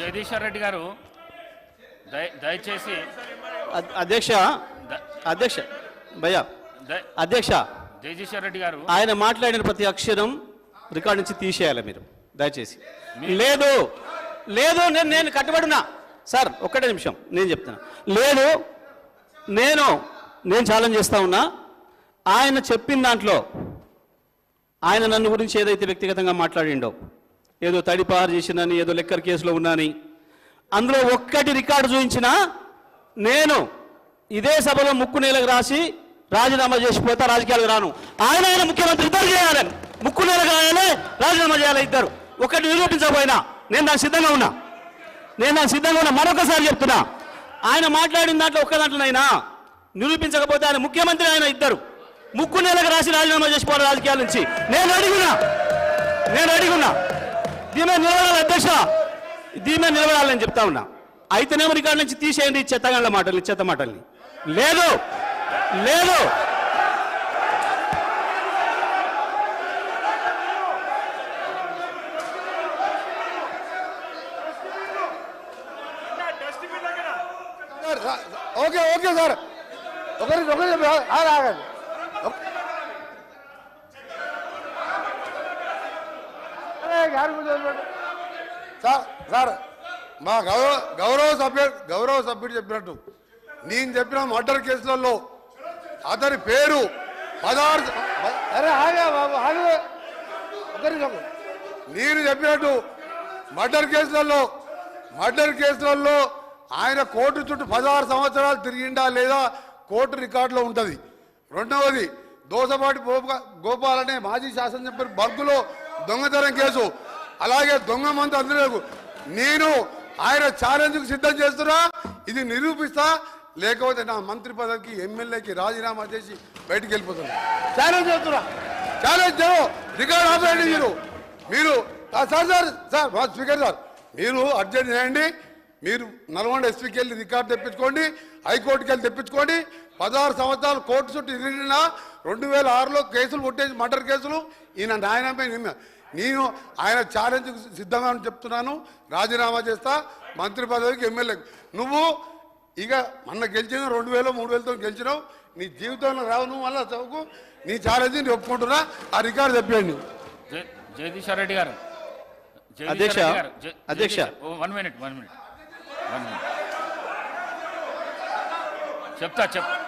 జగదీశ్వర్ రెడ్డి గారు దయ- దయచేసి అధ్యక్ష అధ్యక్ష భయ్యా అధ్యక్ష జగదీశ్వర్ రెడ్డి గారు ఆయన మాట్లాడిన ప్రతి అక్షరం రికార్డ్ నుంచి తీసేయాలి మీరు దయచేసి. లేదు లేదు నేను నేను కట్టుబడినా. సార్ ఒక్కటే నిమిషం నేను చెప్తున్నా. లేదు నేను నేను ఛాలెంజ్ చేస్తా ఉన్నా. ఆయన చెప్పిన దాంట్లో ఆయన నన్ను గురించి ఏదైతే వ్యక్తిగతంగా మాట్లాడిండో ఏదో తడిపారు చేసినని ఏదో లెక్కర్ కేసులో ఉన్నాని. అందులో ఒక్కటి రికార్డు చూపించిన నేను ఇదే సభలో ముక్కు నేలకు రాసి రాజీనామా చేసిపోతా రాజకీయాలకు రాను. ఆయన ఆయన ముఖ్యమంత్రి ఇద్దరు చేయాలని ముక్కు నేలకు రాయాలి రాజీనామా చేయాలి ఇద్దరు. ఒకటి నిరూపించకపోయినా నేను దానికి సిద్ధంగా ఉన్నా. నేను దానికి సిద్ధంగా ఉన్నా. మరొకసారి చెప్తున్నా. ఆయన మాట్లాడిన దాంట్లో ఒక్క దాంట్లోనైనా నిరూపించకపోతే ఆయన ముఖ్యమంత్రి ఆయన ఇద్దరు. ముక్కు నేలకు రాసి రాజీనామా చేసిపోవాలి రాజకీయాల నుంచి. నేను అడిగినా నేను అడిగినా దీని నిలబడాలి అధ్యక్ష. దీని నిలబడాలని చెప్తా ఉన్నా. అయితేనేమో రికార్డు నుంచి తీసేయండి చెత్తగండ్ల మాటలు చెత్త మాటల్ని. లేదు లేదు. Okay okay sir. ఒకరికి ఒకరి ఆగండి. సార్ సార్ మా గౌరవ గౌరవ సభ్యుడు గౌరవ సభ్యుడు చెప్పినట్టు. నేను చెప్పిన మర్డర్ కేసులలో అతని పేరు పదహారు అరే ఆగా బాబు ఆగు. నేను చెప్పినట్టు మర్డర్ కేసులలో మర్డర్ కేసులలో ఆయన కోర్టు చుట్టూ పదహారు సంవత్సరాలు తిరిగిండా లేదా కోర్టు రికార్డులో ఉంటుంది. రెండవది దోసపాటి గోప- గోపాల్ అనే మాజీ శాసనసభ్యుడు బర్గులో దొంగతనం కేసు. అలాగే దొంగ మంది అందరూ నేను ఆయన ఛాలెంజ్కు సిద్ధం చేస్తున్నా ఇది నిరూపిస్తా లేకపోతే నా మంత్రి పదవికి ఎమ్మెల్యేకి రాజీనామా చేసి బయటికి వెళ్ళిపోతున్నా. ఛాలెంజ్ చేస్తున్నా. ఛాలెంజ్ రికార్డ్ ఆపేయండి మీరు. మీరు సార్ సార్ సార్ మా స్పీకర్ సార్ మీరు అర్జెంట్ చేయండి. మీరు నల్గొండ ఎస్పీకి వెళ్ళి రికార్డు తెప్పించుకోండి హైకోర్టుకి వెళ్ళి తెప్పించుకోండి. పదహారు సంవత్సరాలు కోర్టు చుట్టూ తిరిగిన రెండు వేల ఆరులో కేసులు కొట్టేసి మర్డర్ కేసులు ఈయన న్యాయమే నిన్న నేను ఆయన ఛాలెంజ్ సిద్ధంగా అని చెప్తున్నాను రాజీనామా చేస్తా మంత్రి పదవికి ఎమ్మెల్యే. నువ్వు ఇక మొన్న గెలిచిన రెండు వేలు మూడు వేలతో గెలిచినావు నీ జీవితంలో రావు నువ్వు మళ్ళీ చదువుకు నీ ఛాలెంజ్ నేను ఒప్పుకుంటున్నా ఆ రికార్డు తెప్పియండి జ- జగదీశ్వర్ రెడ్డి గారు. అధ్యక్ష, one minute one minute. One minute. చెప్తా చెప్. జ-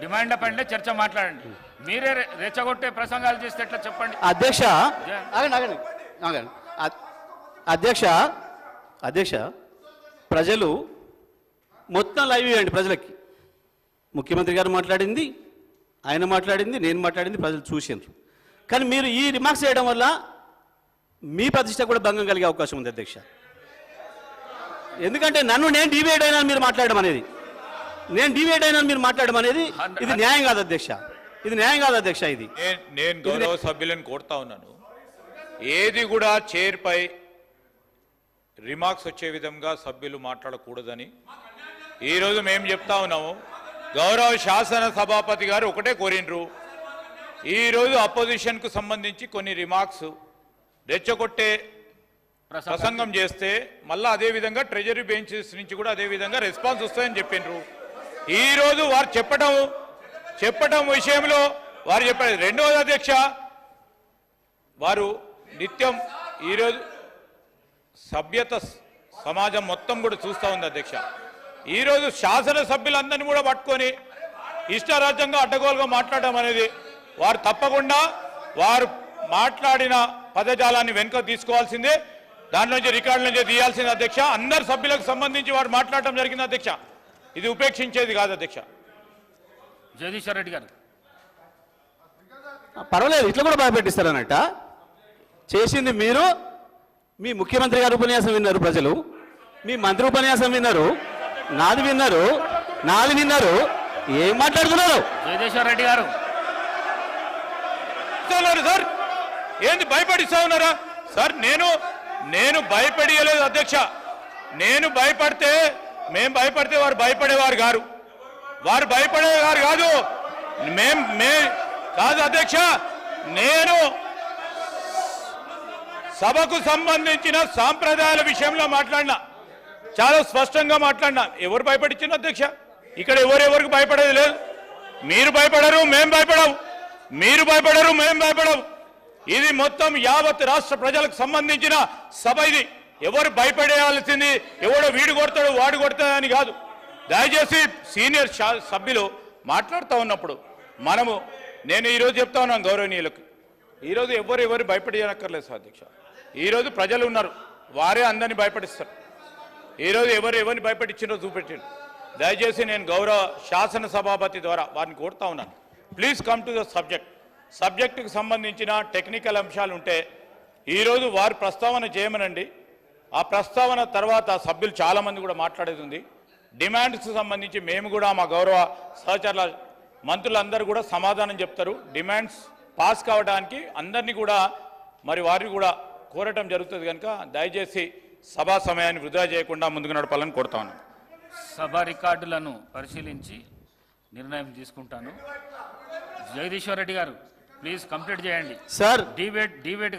డిమాండ్ల పైనే చర్చ మాట్లాడండి. మీరే రెచ్చగొట్టే ప్రసంగాలు చేస్తే ఎట్లా చెప్పండి? అధ్యక్ష ఆగండి ఆగండి ఆగండి. అ- అధ్యక్ష అధ్యక్ష ప్రజలు మొత్తం లైవ్ ఇవ్వండి ప్రజలకి. ముఖ్యమంత్రి గారు మాట్లాడింది ఆయన మాట్లాడింది నేను మాట్లాడింది ప్రజలు చూసిండ్రు. కానీ మీరు ఈ రిమార్క్స్ చేయడం వల్ల మీ ప్రతిష్ట కూడా భంగం కలిగే అవకాశం ఉంది అధ్యక్ష. ఎందుకంటే నన్ను నేను డివేట్ అయినా మీరు మాట్లాడడం అనేది. నేను డివేట్ అయినా మీరు మాట్లాడడం అనేది ఇది న్యాయం కాదు అధ్యక్ష. ఇది న్యాయం కాదు అధ్యక్ష ఇది. నేను నేను గౌరవ సభ్యులను కోరుతా ఉన్నాను. ఏది కూడా చైర్పై రిమార్క్స్ వచ్చే విధంగా సభ్యులు మాట్లాడకూడదని. ఈరోజు మేము చెప్తా ఉన్నాము. గౌరవ శాసన సభాపతి గారు ఒకటే కోరిండ్రు. ఈరోజు అపోజిషన్కు సంబంధించి కొన్ని రిమార్క్స్ రెచ్చగొట్టే ప్రసంగం. చేస్తే మళ్ళా అదే విధంగా ట్రెజరీ బెంచెస్ నుంచి కూడా అదే విధంగా రెస్పాన్స్ వస్తాయని చెప్పిండ్రు. ఈ రోజు వారు చెప్పటం చెప్పటం విషయంలో వారు చెప్పారు. రెండవది అధ్యక్ష వారు నిత్యం ఈరోజు సభ్యత సమాజం మొత్తం కూడా చూస్తూ ఉంది అధ్యక్ష. ఈరోజు శాసనసభ్యులందరినీ కూడా పట్టుకొని ఇష్టారాజ్యంగా అడ్డగోలుగా మాట్లాడడం అనేది వారు తప్పకుండా వారు మాట్లాడిన పదజాలాన్ని వెనుక తీసుకోవాల్సిందే. దాని నుంచి రికార్డుల నుంచి తీయాల్సిందే అధ్యక్ష. అందరు సభ్యులకు సంబంధించి వారు మాట్లాడటం జరిగింది అధ్యక్ష. ఇది ఉపేక్షించేది కాదు అధ్యక్ష. జగదీశ్వర్ రెడ్డి గారు. పర్వాలేదు ఇట్లా కూడా భయపెట్టిస్తారనట చేసింది మీరు మీ ముఖ్యమంత్రి గారు ఉపన్యాసం విన్నారు ప్రజలు మీ మంత్రి ఉపన్యాసం విన్నారు నాది విన్నారు నాది విన్నారు ఏం మాట్లాడుతున్నారు? జగదీశ్వర్ రెడ్డి గారు. సార్ ఏంది భయపడిస్తా ఉన్నారా? సార్ నేను నేను భయపడియలేదు అధ్యక్ష. నేను భయపడితే మేం భయపడితే వారు భయపడేవారు గారు. వారు భయపడేవారు కాదు. మేం మే కాదు అధ్యక్ష నేను సభకు సంబంధించిన సాంప్రదాయాల విషయంలో మాట్లాడినా. చాలా స్పష్టంగా మాట్లాడినా. ఎవరు భయపడించిన అధ్యక్ష? ఇక్కడ ఎవరెవరికి భయపడేది లేదు. మీరు భయపడరు మేం భయపడవు. మీరు భయపడరు మేం భయపడవు. ఇది మొత్తం యావత్ రాష్ట్ర ప్రజలకు సంబంధించిన సభ ఇది. ఎవరు భయపడేయాల్సింది? ఎవడో వీడు కొడతాడు వాడు కొడతాడని కాదు. దయచేసి సీనియర్ సభ్యులు మాట్లాడుతూ ఉన్నప్పుడు మనము నేను ఈరోజు చెప్తా ఉన్నాను గౌరవనీయులకు. ఈరోజు ఎవరు ఎవరు భయపడేయనక్కర్లేదు సార్ అధ్యక్ష. ఈరోజు ప్రజలు ఉన్నారు. వారే అందరినీ భయపడిస్తారు. ఈరోజు ఎవరు ఎవరిని భయపెట్టించినో చూపెట్టిండు. దయచేసి నేను గౌరవ శాసన సభాపతి ద్వారా వారిని కోరుతా ఉన్నాను. Please come to the subject. సబ్జెక్టుకు సంబంధించిన టెక్నికల్ అంశాలు ఉంటే ఈరోజు వారు ప్రస్తావన చేయమనండి. ఆ ప్రస్తావన తర్వాత సభ్యులు చాలామంది కూడా మాట్లాడేది ఉంది. డిమాండ్స్కి సంబంధించి మేము కూడా మా గౌరవ సహచరుల మంత్రులందరూ కూడా సమాధానం చెప్తారు. డిమాండ్స్ పాస్ కావడానికి అందరినీ కూడా మరి వారిని కూడా కోరటం జరుగుతుంది కనుక దయచేసి సభా సమయాన్ని వృధా చేయకుండా ముందుకు నడపాలని కోరుతా ఉన్నాను సభ రికార్డులను పరిశీలించి నిర్ణయం తీసుకుంటాను. జగదీశ్వర్ రెడ్డి గారు ప్లీజ్ కంప్లీట్ చేయండి. సార్. Debate debate